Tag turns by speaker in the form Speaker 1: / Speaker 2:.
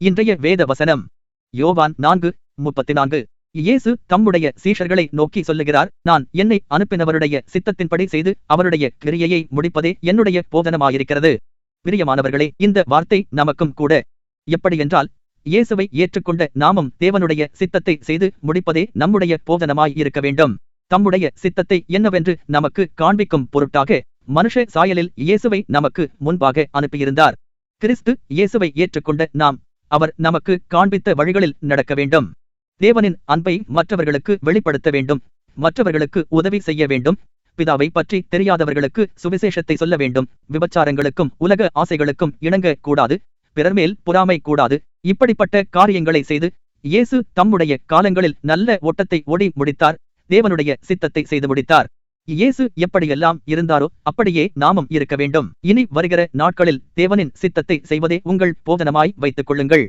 Speaker 1: இன்றைய வேத வசனம் யோவான் நான்கு முப்பத்தி நான்கு இயேசு தம்முடைய சீஷர்களை நோக்கி சொல்லுகிறார் நான் என்னை அனுப்பினவருடைய சித்தத்தின்படி செய்து அவருடைய கிரியையை முடிப்பதே என்னுடைய போதனமாயிருக்கிறது. பிரியமானவர்களே இந்த வார்த்தை நமக்கும் கூட. எப்படியென்றால் இயேசுவை ஏற்றுக்கொண்ட நாமும் தேவனுடைய சித்தத்தை செய்து முடிப்பதே நம்முடைய போதனமாயிருக்க வேண்டும். தம்முடைய சித்தத்தை என்னவென்று நமக்கு காண்பிக்கும் பொருட்டாக மனுஷ சாயலில் இயேசுவை நமக்கு முன்பாக அனுப்பியிருந்தார். கிறிஸ்து இயேசுவை ஏற்றுக்கொண்ட நாம் அவர் நமக்கு காண்பித்த வழிகளில் நடக்க வேண்டும். தேவனின் அன்பை மற்றவர்களுக்கு வெளிப்படுத்த வேண்டும். மற்றவர்களுக்கு உதவி செய்ய வேண்டும். பிதாவை பற்றி தெரியாதவர்களுக்கு சுவிசேஷத்தை சொல்ல வேண்டும். விபச்சாரங்களுக்கும் உலக ஆசைகளுக்கும் இணங்க கூடாது. பிறர்மேல் பொறாமை கூடாது. இப்படிப்பட்ட காரியங்களை செய்து இயேசு தம்முடைய காலங்களில் நல்ல ஓட்டத்தை ஓடி முடித்தார். தேவனுடைய சித்தத்தை செய்து முடித்தார். இயேசு எப்படியெல்லாம் இருந்தாரோ அப்படியே நாமும் இருக்க வேண்டும். இனி வருகிற நாட்களில் தேவனின் சித்தத்தை செய்வதே உங்கள் போதனமாய் வைத்துக் கொள்ளுங்கள்.